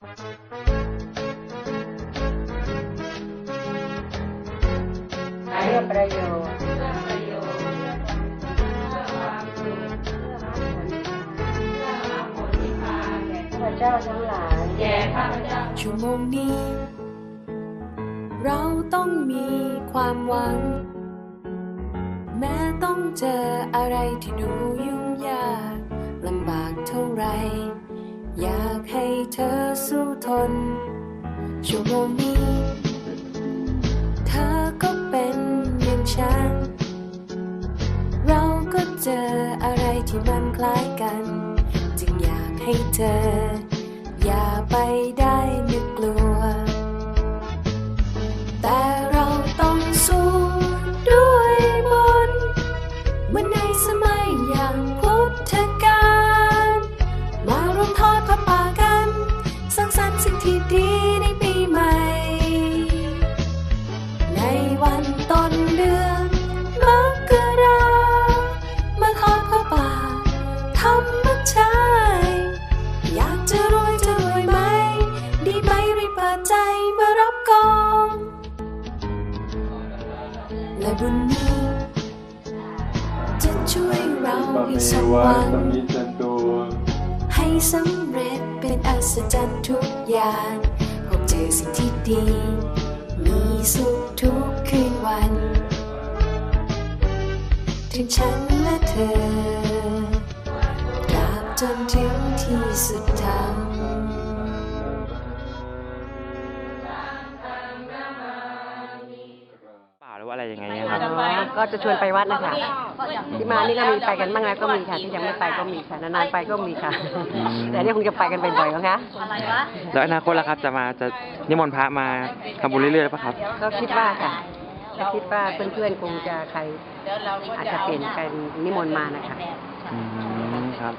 เพื่อประโยชน์ข้าพเจ้าทั้งหลายชั่วโมงนี้ เราต้องมีความหวัง แม้ต้องเจออะไรที่ดูยุ่งยากลำบากเท่าไร อยากให้เธอ สู้ทนชั่วโมงนี้เธอก็เป็นอย่างฉัน เราก็เจออะไรที่มันคล้ายกัน จึงอยากให้เธอ อย่าไป บกองและบุญนี้จะช่วยเราให้สมหวังให้สำเร็จเป็นอัศจรรย์ทุกอย่างพบเจอสิ่งที่ดี มีสุขทุกคืนวัน ถึงฉันและเธอตราบจนถึงที่สุดทาง อว่าอะไรยังไงเนี่ยครับ ก็จะชวนไปวัดนะคะที่มานี่ก็มีไปกันบ้างแล้วก็มีค่ะที่ยังไม่ไปก็มีค่ะนานๆไปก็มีค่ะ อืม แต่นี่คงจะไปกันบ่อยๆมั้งคะแล้วอนาคตล่ะครับจะมาจะนิมนต์พระมาทำบุญเรื่อยๆหรือเปล่ะครับ ก็คิดว่าค่ะก็คิดว่าเพื่อนๆคงจะใครอาจจะเปลี่ยนกันนิมนต์มานะคะ อืมครับ